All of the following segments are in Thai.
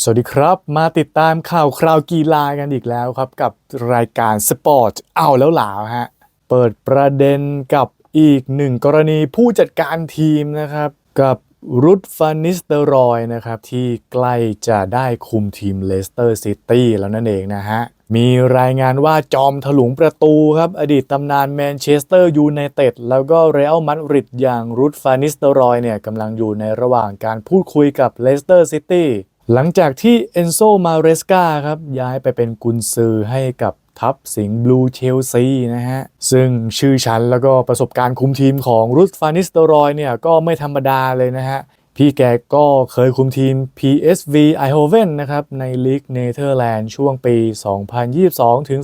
สวัสดีครับ มาติดตามข่าวคราวกีฬากันอีกแล้วครับ กับรายการสปอร์ตเอาแล้วหลาวฮะ เปิดประเด็นกับอีกหนึ่งกรณีผู้จัดการทีมนะครับ กับรุดฟานิสเตอรอยนะครับ ที่ใกล้จะได้คุมทีมเลสเตอร์ซิตี้แล้วนั่นเองนะฮะ มีรายงานว่าจอมถลุงประตูครับ อดีตตำนานแมนเชสเตอร์ยูไนเต็ดแล้วก็เรอัลมาดริดอย่างรุดฟานิสเตอรอยเนี่ยกำลังอยู่ในระหว่างการพูดคุยกับเลสเตอร์ซิตี้ หลังจากที่เอนโซมาเรสกาครับย้ายไปเป็นกุนซือให้กับทัพสิงห์บลูเชลซีนะฮะ ซึ่งชื่อชั้นแล้วก็ประสบการณ์คุมทีมของรุสฟานิสเตอรอยเนี่ย ก็ไม่ธรรมดาเลยนะฮะ พี่แกก็เคยคุมทีม PSV Eindhoven นะครับในลีกเนเธอร์แลนด์ช่วงปี 2022 ถึง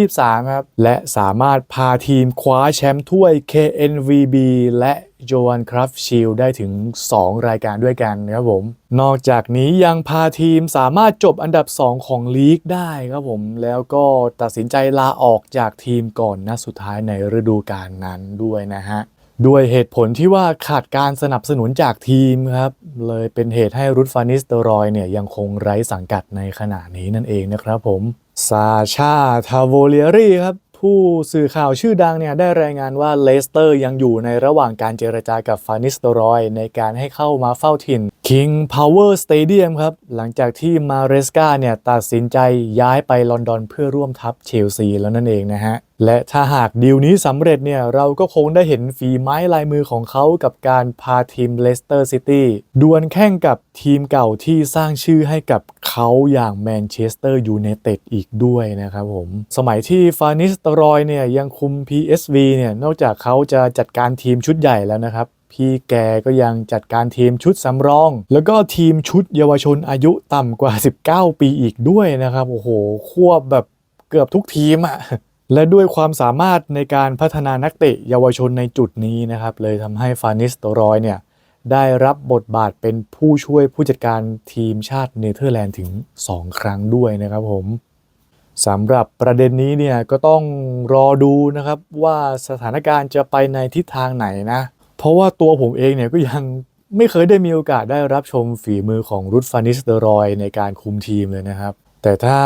2023 ครับ และสามารถพาทีมคว้าแชมป์ถ้วย KNVB และโจวันคราฟชิลได้ถึง 2 รายการด้วยกันครับผม นอกจากนี้ยังพาทีมสามารถจบอันดับ 2 ของลีกได้ครับผม แล้วก็ตัดสินใจลาออกจากทีมก่อนนัดสุดท้ายในฤดูกาลนั้นด้วยนะฮะ ด้วยเหตุผลที่ว่าขาดการสนับสนุนจากทีมครับ เลยเป็นเหตุให้รุดฟานิสเตอรอยเนี่ยยังคงไร้สังกัดในขณะนี้นั่นเองนะครับผม ซาชาทาโวเลียรีครับผู้สื่อข่าวชื่อดังเนี่ยได้รายงานว่าเลสเตอร์ยังอยู่ในระหว่างการเจรจากับฟานิสเตอรอย ในการให้เข้ามาเฝ้าถิ่น King Power Stadium ครับ หลังจากที่มาเรสกาเนี่ยตัดสินใจย้ายไปลอนดอนเพื่อร่วมทัพเชลซีแล้วนั่นเองนะฮะ และถ้าหากดีลนี้สำเร็จเนี่ย เราก็คงได้เห็นฝีไม้ลายมือของเขากับการพาทีมเลสเตอร์ซิตี้ดวลแข่งกับทีมเก่าที่สร้างชื่อให้กับเขาอย่างแมนเชสเตอร์ยูไนเต็ดอีกด้วยนะครับผม สมัยที่ฟานิสตรอยเนี่ยยังคุม PSV เนี่ยนอกจากเขาจะจัดการทีมชุดใหญ่แล้วนะครับ พี่แกก็ยังจัดการทีมชุดสำรอง แล้วก็ทีมชุดเยาวชนอายุต่ำกว่า 19 ปีอีกด้วยนะครับ โอ้โห ควบแบบเกือบทุกทีมอะและด้วยความสามารถในการพัฒนานักเตะเยาวชนในจุดนี้นะครับ เลยทำให้ฟานิสโตรอยเนี่ยได้รับบทบาทเป็นผู้ช่วยผู้จัดการทีมชาติเนเธอร์แลนด์ถึง 2 ครั้งด้วยนะครับผมสำหรับประเด็นนี้เนี่ยก็ต้องรอดูนะครับว่าสถานการณ์จะไปในทิศทางไหนนะ ราะว่าตัวผมเองเนี่ยก็ยังไม่เคยได้มีโอกาสได้รับชมฝีมือของรุดฟานิสเตอรอยในการคุมทีมเลยนะครับ แต่ถ้า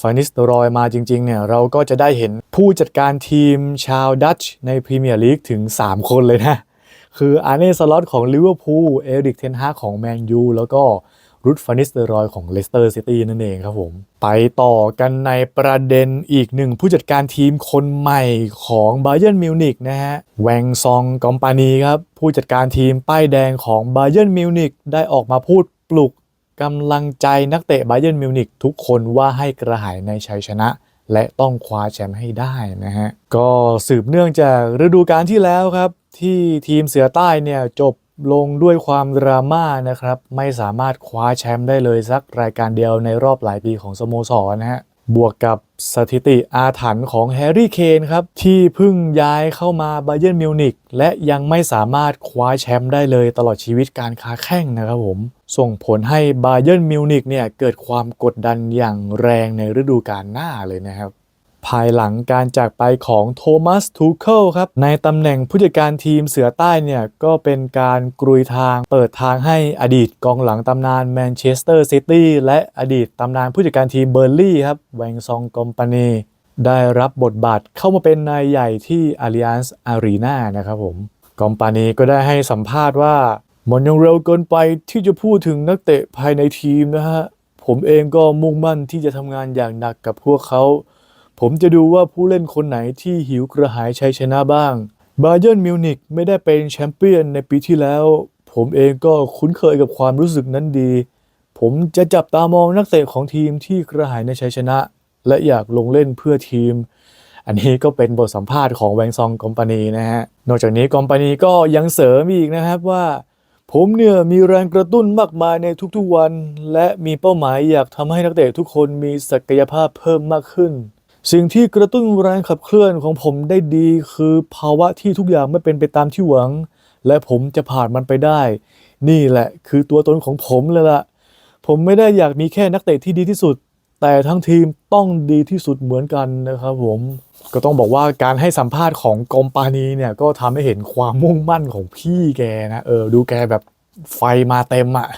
ฟานิสเตอรอยมาจริงๆเนี่ยเราก็จะได้เห็นผู้จัดการทีมชาวดัตช์ในพรีเมียร์ลีกถึง 3 คนเลยนะ คืออาร์เน่สล็อตของลิเวอร์พูลเอริกเทนฮาของแมนยูแล้วก็ รุดฟานิสเตอรอยของเลสเตอร์ซิตี้นั่นเองครับผม ไปต่อกันในประเด็นอีกหนึ่งผู้จัดการทีมคนใหม่ของบ a เ e ร์นมิวนิกนะฮะแวงซองกอมปานีครับ ผู้จัดการทีมป้ายแดงของบ a เ e ร์นมิวนิกได้ออกมาพูดปลุกกำลังใจนักเตะบ a เ e ร์นมิวนิกทุกคนว่าให้กระหายในชัยชนะและต้องคว้าแชมป์ให้ได้นะฮะ ก็สืบเนื่องจากฤดูกาลที่แล้วครับ ที่ทีมเสือใต้เนี่ยจบ ลงด้วยความดราม่านะครับ ไม่สามารถคว้าแชมป์ได้เลยสักรายการเดียวในรอบหลายปีของสโมสรนะฮะบวกกับสถิติอาถรรพ์ของแฮร์รี่เคนครับ ที่เพิ่งย้ายเข้ามาบ a เ e ร์นมิวนิกและยังไม่สามารถคว้าแชมป์ได้เลยตลอดชีวิตการค้าแข่งนะครับผม ส่งผลให้บ a เ e ร์นมิวนิกเนี่ยเกิดความกดดันอย่างแรงในฤดูกาลหน้าเลยนะครับ ภายหลังการจากไปของโทมัสทูเคิลครับ ในตำแหน่งผู้จัดการทีมเสือใต้เนี่ย ก็เป็นการกรุยทางเปิดทางให้อดีตกองหลังตำนานแมนเชสเตอร์ซิตี้และอดีตตำนานผู้จัดการทีมเบอร์ลี่ครับแวงซองกอมปานีได้รับบทบาทเข้ามาเป็นนายใหญ่ที่ Allianz Arena นะครับผมกอมปานีก็ได้ให้สัมภาษณ์ว่ามันยังเร็วเกินไปที่จะพูดถึงนักเตะภายในทีมนะฮะ ผมเองก็มุ่งมั่นที่จะทำงานอย่างหนักกับพวกเขา ผมจะดูว่าผู้เล่นคนไหนที่หิวกระหายชัยชนะบ้างบาเยิร์นมิวนิกไม่ได้เป็นแชมเปี้ยนในปีที่แล้ว ผมเองก็คุ้นเคยกับความรู้สึกนั้นดี ผมจะจับตามองนักเตะของทีมที่กระหายในชัยชนะ และอยากลงเล่นเพื่อทีม อันนี้ก็เป็นบทสัมภาษณ์ของแวงซองกอมปานีนะฮะ นอกจากนี้กอมปานีก็ยังเสริมอีกนะครับว่า ผมเนี่ยมีแรงกระตุ้นมากมายในทุกๆวัน และมีเป้าหมายอยากทำให้นักเตะทุกคนมีศักยภาพเพิ่มมากขึ้น สิ่งที่กระตุ้นแรงขับเคลื่อนของผมได้ดีคือภาวะที่ทุกอย่างไม่เป็นไปตามที่หวัง และผมจะผ่านมันไปได้ นี่แหละคือตัวตนของผมเลยล่ะ ผมไม่ได้อยากมีแค่นักเตะที่ดีที่สุด แต่ทั้งทีมต้องดีที่สุดเหมือนกันนะครับผมก็ต้องบอกว่าการให้สัมภาษณ์ของกอมปานีเนี่ยก็ทำให้เห็นความมุ่งมั่นของพี่แกนะเออดูแกแบบไฟมาเต็มอะ่ะ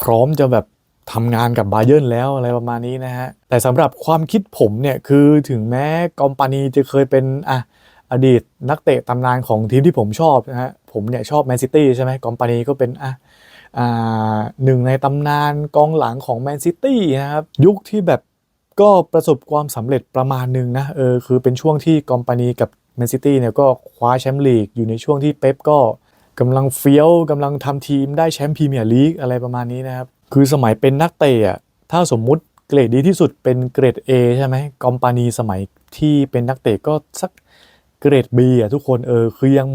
พร้อมจะแบบ ทำงานกับบาเยิร์นแล้วอะไรประมาณนี้นะฮะ แต่สำหรับความคิดผมเนี่ยคือถึงแม้กอมปานีจะเคยเป็นอะอดีตนักเตะตำนานของทีมที่ผมชอบนะฮะ ผมเนี่ยชอบแมนซิตี้ใช่ไหมกอมปานีก็เป็นอะอ่าหนึ่งในตำนานกองหลังของแมนซิตี้นะครับ ยุคที่แบบก็ประสบความสำเร็จประมาณหนึ่งนะเออคือเป็นช่วงที่กอมปานีกับแมนซิตี้เนี่ยก็คว้าแชมป์ลีกอยู่ในช่วงที่เป๊ปก็กำลังเฟี้ยวกำลังทำทีมได้แชมป์พรีเมียร์ลีกอะไรประมาณนี้นะครับ คือสมัยเป็นนักเตะถ้าสมมุติเกรดดีที่สุดเป็นเกรด A ใช่ไหมกอมปานีสมัยที่เป็นนักเตะก็สักเกรด B อะทุกคนเออคือยัง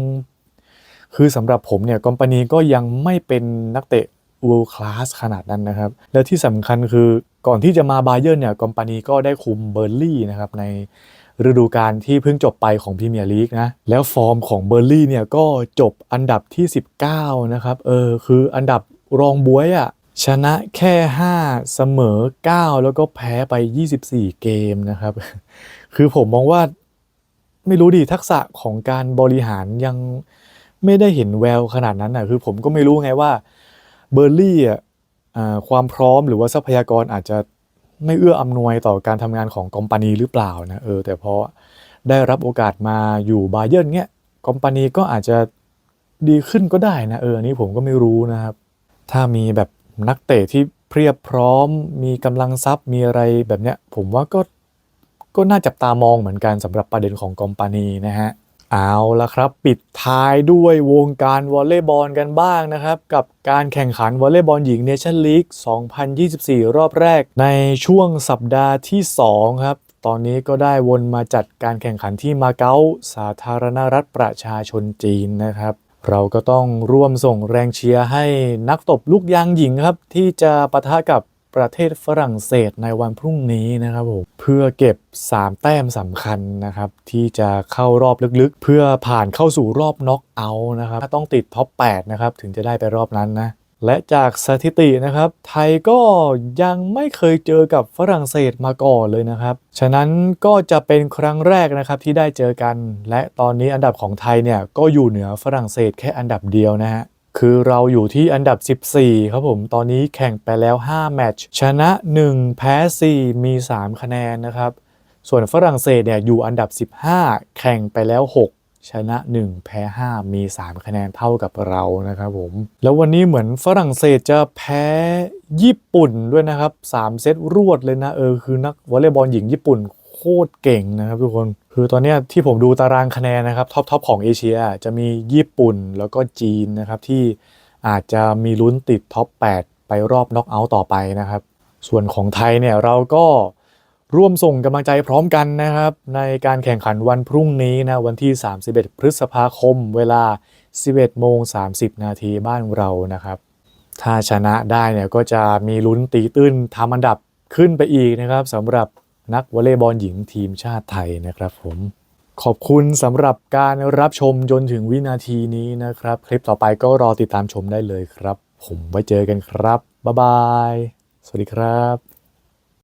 คือสำหรับผมเนี่ยกอมปานีก็ยังไม่เป็นนักเตะ world class ขนาดนั้นนะครับ และที่สำคัญคือก่อนที่จะมาบาเยิร์เนี่ยกอมปานีก็ได้คุมเบอร์ลี่นะครับในฤดูกาลที่เพิ่งจบไปของพรีเมียร์ลีกนะ แล้วฟอร์มของเบอร์ลี่เนี่ยก็จบอันดับที่ 19 นะครับ เออ คืออันดับรองบวยอะ่ะ ชนะแค่ 5 เสมอ 9 แล้วก็แพ้ไป 24 เกมนะครับ คือผมมองว่าไม่รู้ดิทักษะของการบริหารยังไม่ได้เห็นแววขนาดนั้นอะคือผมก็ไม่รู้ไงว่าเบอร์ลี่อะความพร้อมหรือว่าทรัพยากรอาจจะไม่เอื้ออำนวยต่อการทำงานของกอมปานีหรือเปล่านะเออแต่พอได้รับโอกาสมาอยู่บาเยิร์นเนี้ยกอมปานีก็อาจจะดีขึ้นก็ได้นะเอออันนี้ผมก็ไม่รู้นะครับ ถ้ามีแบบ นักเตะที่เพียบพร้อม มีกำลังทรัพย์มีอะไรแบบเนี้ย ผมว่าก็ก็น่าจับตามองเหมือนกันสำหรับประเด็นของกอมปานีนะฮะ เอาละครับปิดท้ายด้วยวงการวอลเลย์บอลกันบ้างนะครับ กับการแข่งขันวอลเลย์บอลหญิงเนชั่นลีก 2024 รอบแรกในช่วงสัปดาห์ที่ 2 ครับ ตอนนี้ก็ได้วนมาจัดการแข่งขันที่มาเก๊าสาธารณรัฐประชาชนจีนนะครับ เราก็ต้องร่วมส่งแรงเชียร์ให้นักตบลูกยางหญิงครับ ที่จะปะทะกับประเทศฝรั่งเศสในวันพรุ่งนี้นะครับผมเพื่อเก็บ 3 แต้มสำคัญนะครับ ที่จะเข้ารอบลึกๆ เพื่อผ่านเข้าสู่รอบน็อกเอาท์นะครับ ต้องติดท็อป 8 นะครับ ถึงจะได้ไปรอบนั้นนะ และจากสถิตินะครับ ไทยก็ยังไม่เคยเจอกับฝรั่งเศสมาก่อนเลยนะครับ ฉะนั้นก็จะเป็นครั้งแรกนะครับที่ได้เจอกัน และตอนนี้อันดับของไทยเนี่ยก็อยู่เหนือฝรั่งเศสแค่อันดับเดียวนะฮะคือเราอยู่ที่อันดับ 14 ครับผม ตอนนี้แข่งไปแล้ว 5 แมตช์ ชนะ 1 แพ้ 4 มี 3 คะแนนนะครับ ส่วนฝรั่งเศสเนี่ยอยู่อันดับ 15 แข่งไปแล้ว 6 ชนะ 1 แพ้ 5 มี 3 คะแนนเท่ากับเรานะครับผม แล้ววันนี้เหมือนฝรั่งเศสจะแพ้ญี่ปุ่นด้วยนะครับ 3 เซตรวดเลยนะ เออ คือนักวอลเลย์บอลหญิงญี่ปุ่นโคตรเก่งนะครับทุกคนคือตอนนี้ที่ผมดูตารางคะแนนนะครับท็อปทอปของเอเชียจะมีญี่ปุ่นแล้วก็จีนนะครับที่อาจจะมีลุ้นติดท็อป 8 ไปรอบน็อกเอาท์ต่อไปนะครับ ส่วนของไทยเนี่ยเราก็ ร่วมส่งกำลังใจพร้อมกันนะครับ ในการแข่งขันวันพรุ่งนี้นะวันที่ 31 พฤษภาคม เวลา 11โมง30 นาทีบ้านเรานะครับ ถ้าชนะได้เนี่ยก็จะมีลุ้นตีตื้นทำอันดับขึ้นไปอีกนะครับสำหรับนักวอลเลย์บอลหญิงทีมชาติไทยนะครับผมขอบคุณสำหรับการรับชมจนถึงวินาทีนี้นะครับ คลิปต่อไปก็รอติดตามชมได้เลยครับ ผมไว้เจอกันครับ บ๊ายบาย สวัสดีครับ